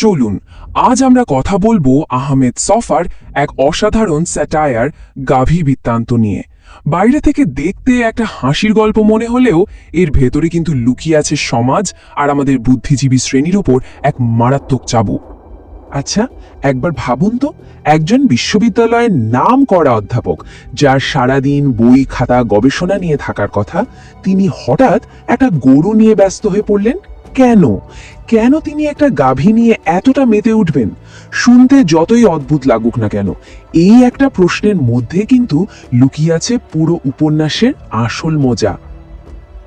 চলুন, আজ আমরা কথা বলব আহমেদ সফার এক অসাধারণ স্যাটায়ার গাভী বৃত্তান্ত নিয়ে। বাইরে থেকে দেখতে একটা হাসির গল্প মনে হলেও এর ভেতরে কিন্তু লুকিয়ে আছে সমাজ আর আমাদের বুদ্ধিজীবী শ্রেণির ওপর এক মারাত্মক চাবুক আচ্ছা একবার ভাবুন তো, একজন বিশ্ববিদ্যালয়ের নাম করা অধ্যাপক, যার সারাদিন বই, খাতা, গবেষণা নিয়ে থাকার কথা, তিনি হঠাৎ একটা গরু নিয়ে ব্যস্ত হয়ে পড়লেন? কেন? কেন তিনি একটা গাভী নিয়ে এতটা মেতে উঠবেন? শুনতে যতই অদ্ভুত লাগুক না কেন, এই একটা প্রশ্নের মধ্যে কিন্তু লুকিয়ে আছে পুরো উপন্যাসের আসল মজা।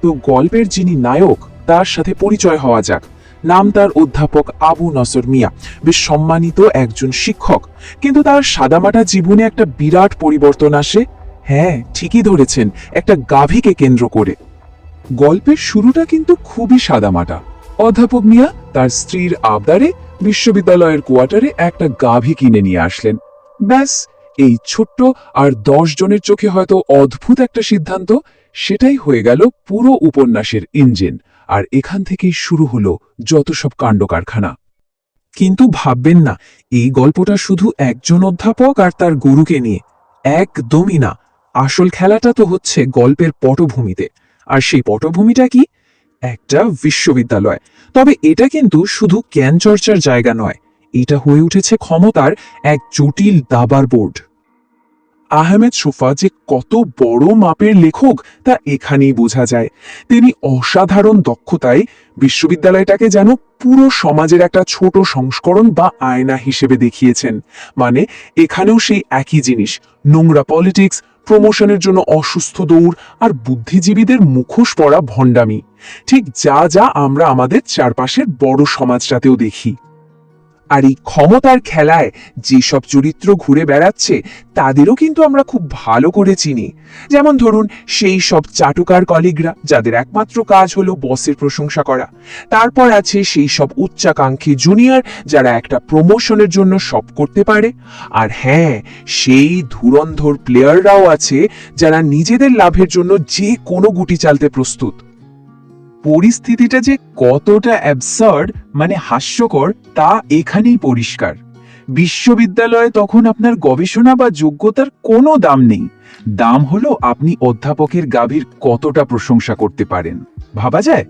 তো গল্পের যিনি নায়ক, তার সাথে পরিচয় হওয়া যাক। নাম তার অধ্যাপক আবু নসর মিয়া, বেশ সম্মানিত একজন শিক্ষক। কিন্তু তার সাদামাটা জীবনে একটা বিরাট পরিবর্তন আসে। হ্যাঁ ঠিকই ধরেছেন, একটা গাভীকে কেন্দ্র করে। গল্পের শুরুটা কিন্তু খুবই সাদামাটা। অধ্যাপক মিয়া তার স্ত্রীর আবদারে বিশ্ববিদ্যালয়ের কোয়ার্টারে একটা গাভী কিনে নিয়ে আসলেন। ব্যাস, এই ছোট্ট আর দশ জনের চোখে হয়তো অদ্ভুত একটা সিদ্ধান্ত। সেটাই হয়ে গেল পুরো উপন্যাসের ইঞ্জিন আর এখান থেকেই শুরু হলো যত সব কাণ্ড কারখানা কিন্তু ভাববেন না, এই গল্পটা শুধু একজন অধ্যাপক আর তার গুরুকে নিয়ে। একদমই না। আসল খেলাটা তো হচ্ছে গল্পের পটভূমিতে। আর সেই পটভূমিটা কি? একটা বিশ্ববিদ্যালয়। তবে এটা কিন্তু শুধু জ্ঞান চর্চার জায়গা নয়, এটা হয়ে উঠেছে ক্ষমতার এক জটিল দাবার বোর্ড। আহমেদ সোফা যে কত বড় মাপের লেখক, তা এখানেই বোঝা যায়। তিনি অসাধারণ দক্ষতায় বিশ্ববিদ্যালয়টাকে যেন পুরো সমাজের একটা ছোট সংস্করণ বা আয়না হিসেবে দেখিয়েছেন। মানে এখানেও সেই একই জিনিস, নোংরা পলিটিক্স প্রমোশনের জন্য অসুস্থ দৌড় আর বুদ্ধিজীবীদের মুখোশ পড়া ভণ্ডামি। ঠিক যা যা আমরা আমাদের চারপাশের বড় সমাজটাতেও দেখি। আর এই ক্ষমতার খেলায় যেসব চরিত্র ঘুরে বেড়াচ্ছে, তাদেরও কিন্তু আমরা খুব ভালো করে চিনি। যেমন ধরুন, সেই সব চাটুকার কলিগরা যাদের একমাত্র কাজ হলো বসের প্রশংসা করা। তারপর আছে সেই সব উচ্চাকাঙ্ক্ষী জুনিয়র যারা একটা প্রমোশনের জন্য সব করতে পারে। আর হ্যাঁ সেই ধুরন্ধর প্লেয়াররাও আছে, যারা নিজেদের লাভের জন্য যে কোনো গুটি চালতে প্রস্তুত। পরিস্থিতিটা যে কতটা অ্যাবসার্ড মানে হাস্যকর, তা এখানেই পরিষ্কার। বিশ্ববিদ্যালয়ে তখন আপনার গবেষণা বা যোগ্যতার কোনো দাম নেই। দাম হলো আপনি অধ্যাপকের গাভীর কতটা প্রশংসা করতে পারেন। ভাবা যায়?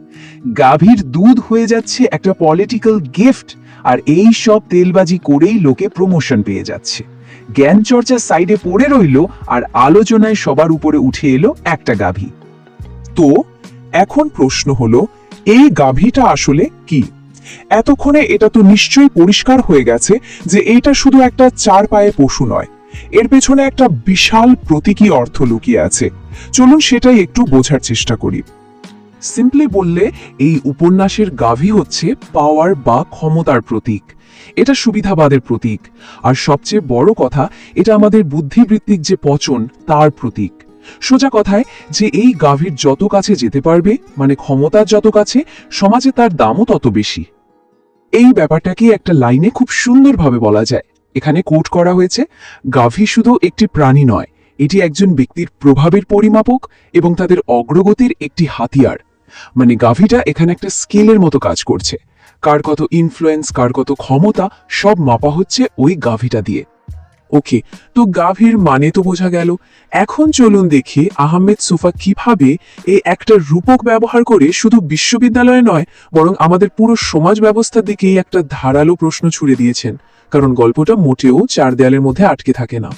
গাভীর দুধ হয়ে যাচ্ছে একটা পলিটিক্যাল গিফট আর এই সব তেলবাজি করেই লোকে প্রমোশন পেয়ে যাচ্ছে। জ্ঞান চর্চা সাইডে পড়ে রইল, আর আলোচনায় সবার উপরে উঠে এলো একটা গাভী। তো এখন প্রশ্ন হলো, এই গাভীটা আসলে কি? এতক্ষণে এটা তো নিশ্চয়ই পরিষ্কার হয়ে গেছে যে এটা শুধু একটা চার পায়ে পশু নয়, এর পেছনে একটা বিশাল প্রতীকী অর্থ লুকিয়ে আছে। চলুন সেটাই একটু বোঝার চেষ্টা করি। সিম্পলি বললে, এই উপন্যাসের গাভী হচ্ছে পাওয়ার বা ক্ষমতার প্রতীক। এটা সুবিধাবাদের প্রতীক। আর সবচেয়ে বড় কথা, এটা আমাদের বুদ্ধিবৃত্তিক যে পচন, তার প্রতীক। সোজা কথায় যে এই গাভীর যত কাছে যেতে পারবে মানে ক্ষমতার যত কাছে, সমাজে তার দামও তত বেশি। এই ব্যাপারটাকে একটা লাইনে খুব সুন্দরভাবে বলা যায়। এখানে কোট করা হয়েছে, গাভী শুধু একটি প্রাণী নয়, এটি একজন ব্যক্তির প্রভাবের পরিমাপক এবং তাদের অগ্রগতির একটি হাতিয়ার। মানে গাভীটা এখানে একটা স্কেলের মতো কাজ করছে। কার কত ইনফ্লুয়েন্স কার কত ক্ষমতা, সব মাপা হচ্ছে ওই গাভীটা দিয়ে। ওকে, তো গাভীর মানে তো বোঝা গেল। এখন চলুন দেখি আহমেদ সুফা কীভাবে এই একটা রূপক ব্যবহার করে শুধু বিশ্ববিদ্যালয়ে নয়, বরং আমাদের পুরো সমাজ ব্যবস্থার দিকেই একটা ধারালো প্রশ্ন ছুড়ে দিয়েছেন। কারণ গল্পটা মোটেও চার দেয়ালের মধ্যে আটকে থাকে না।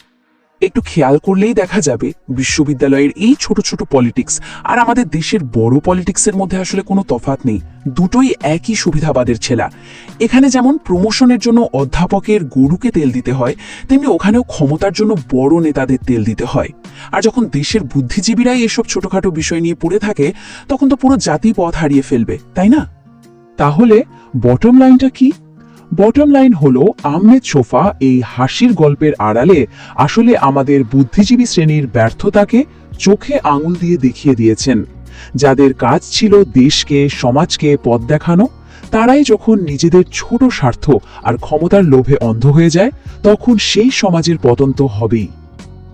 একটু খেয়াল করলেই দেখা যাবে বিশ্ববিদ্যালয়ের এই ছোট ছোট পলিটিক্স আর আমাদের দেশের বড় পলিটিক্সের মধ্যে আসলে কোনো তফাৎ নেই। দুটোই একই সুবিধাবাদের ছেলা। এখানে যেমন প্রমোশনের জন্য অধ্যাপকের গরুকে তেল দিতে হয়, তেমনি ওখানেও ক্ষমতার জন্য বড় নেতাদের তেল দিতে হয়। আর যখন দেশের বুদ্ধিজীবীরাই এসব ছোটখাটো বিষয় নিয়ে পড়ে থাকে, তখন তো পুরো জাতি পথ হারিয়ে ফেলবে, তাই না? তাহলে বটম লাইনটা কি? বটম লাইন হলো, আহমেদ সোফা এই হাসির গল্পের আড়ালে আসলে আমাদের বুদ্ধিজীবী শ্রেণির ব্যর্থতাকে চোখে আঙুল দিয়ে দেখিয়ে দিয়েছেন। যাদের কাজ ছিল দেশকে, সমাজকে পথ দেখানো, তারাই যখন নিজেদের ছোট স্বার্থ আর ক্ষমতার লোভে অন্ধ হয়ে যায়, তখন সেই সমাজের পতন তো হবেই।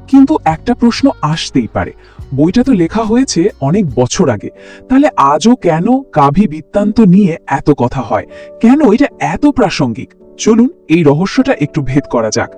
কিন্তু একটা প্রশ্ন আসতেই পারে বইটা তো লেখা হয়েছে অনেক বছর আগে। তাহলে আজও কেন কাভি বৃত্তান্ত নিয়ে এত কথা হয়? কেন এটা এত প্রাসঙ্গিক? চলুন এই রহস্যটা একটু ভেদ করা যাক।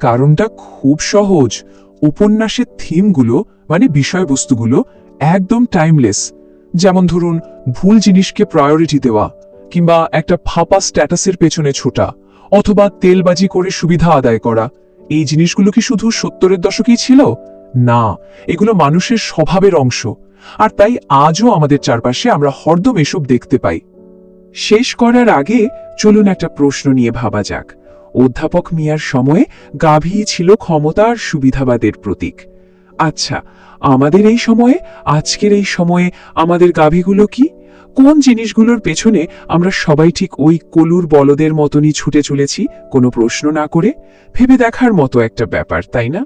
কারণটা খুব সহজ। উপন্যাসের থিমগুলো মানে বিষয়বস্তুগুলো, একদম টাইমলেস। যেমন ধরুন, ভুল জিনিসকে প্রায়োরিটি দেওয়া, কিংবা একটা ফাঁপা স্ট্যাটাসের পেছনে ছোটা, অথবা তেলবাজি করে সুবিধা আদায় করা। এই জিনিসগুলো কি শুধু সত্তরের দশকেই ছিল? না, এগুলো মানুষের স্বভাবের অংশ। আর তাই আজও আমাদের চারপাশে আমরা হরদম এসব দেখতে পাই। শেষ করার আগে চলুন একটা প্রশ্ন নিয়ে ভাবা যাক। অধ্যাপক মিয়ার সময়ে গাভী ছিল ক্ষমতা আর সুবিধাবাদের প্রতীক। আচ্ছা আমাদের এই সময়ে, আজকের এই সময়ে আমাদের গাভীগুলো কি? কোন জিনিসগুলোর পেছনে আমরা সবাই ঠিক ওই কলুর বলদের মতনই ছুটে চলেছি? কোনো প্রশ্ন না করে? ভেবে দেখার মতো একটা ব্যাপার, তাই না?